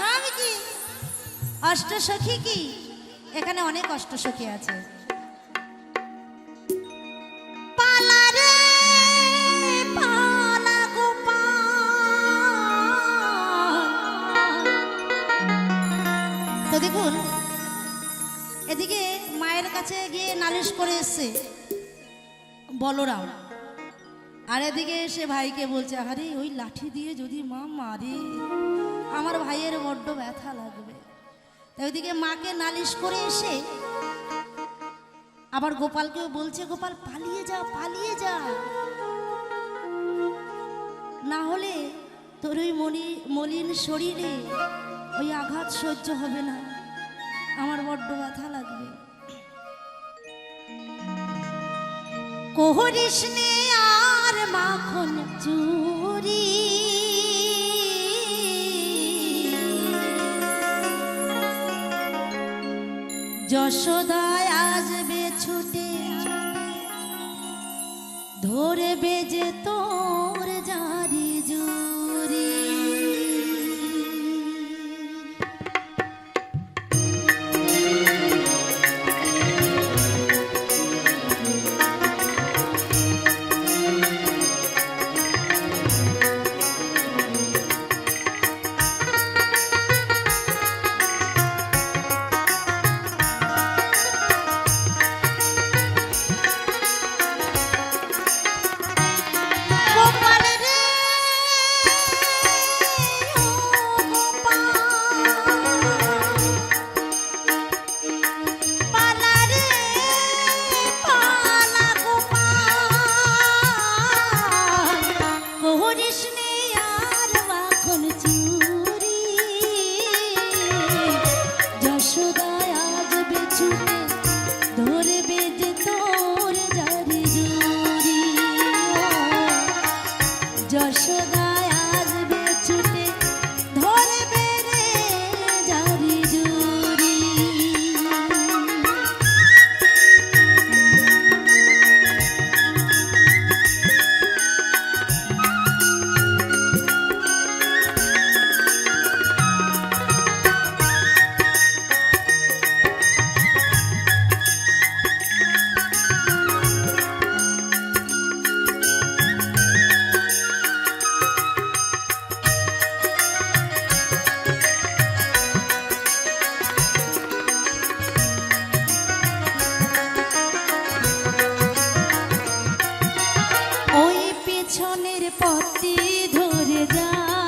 ধাম কি? অষ্টসখী কি? এখানে অনেক অষ্টসখী আছে। দেখুন, এদিকে মায়ের কাছে গিয়ে নালিশ করে এসছে বলরাম। আর এদিকে এসে ভাইকে বলছে, আরে, ওই লাঠি দিয়ে যদি মা মারে, আমার ভাইয়ের বড্ড ব্যথা লাগবে। তাই ওইদিকে মাকে নালিশ করে এসে আবার গোপালকেও বলছে, গোপাল, পালিয়ে যা পালিয়ে যা। না হলে তোর ওই মনি, মলিন শরীরে ওই আঘাত সহ্য হবে না। আমার বড্ড ব্যথা লাগবে। কোহরিস আর মাখন চুরি। যশোদায় আসবে ছুটে ধরে বেজে তোর ধরবে পেছনের পথে ধরে যা।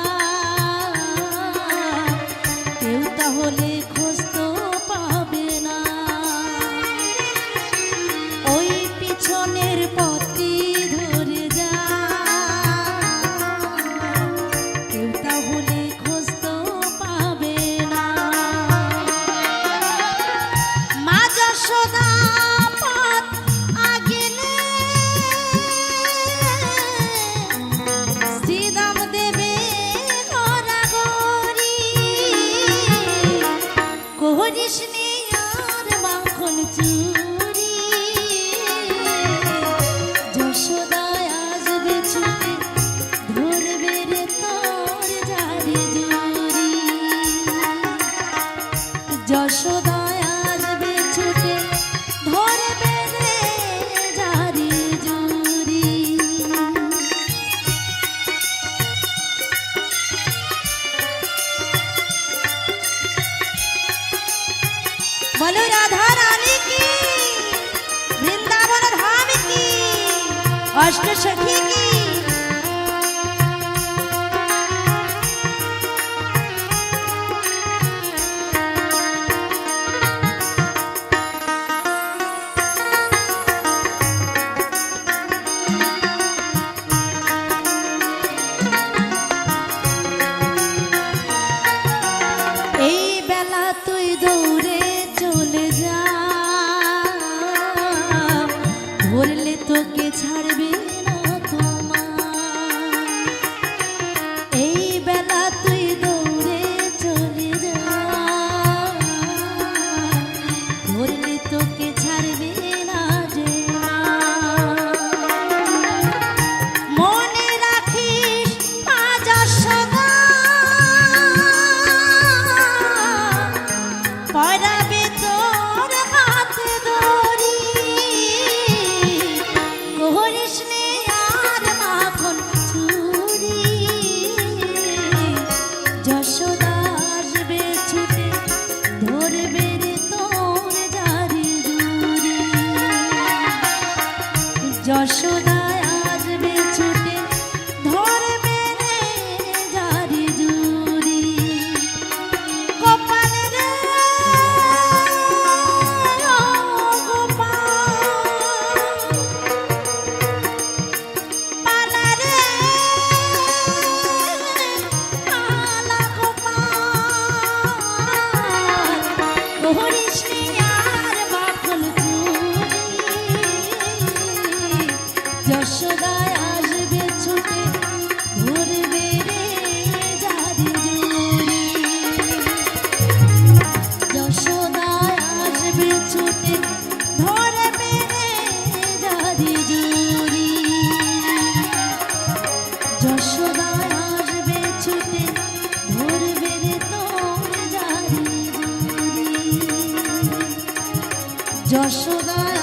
যশোদায় আসবে ছুটে ধরবে রে জুরি বলো রাধা রানী কি? বৃন্দাবন ধাম কি? অষ্ট সখী কি? ধরলে তোকে ছাড়বে না তোমার এই বেলা তুই দৌড়ে চলে যা। ধরলে তোকে ছাড়বে না যে মনে রাখিস আজ সদা যশোদায় আসবে ছুটে, ধরবে রে জাদু জুড়ি যশোদায় আসবে ছুটে, ধরবে রে জাদু জুড়ি যশোদায় আসবে ছুটে, ধরবে রে তো জাদু জুড়ি যশোদায়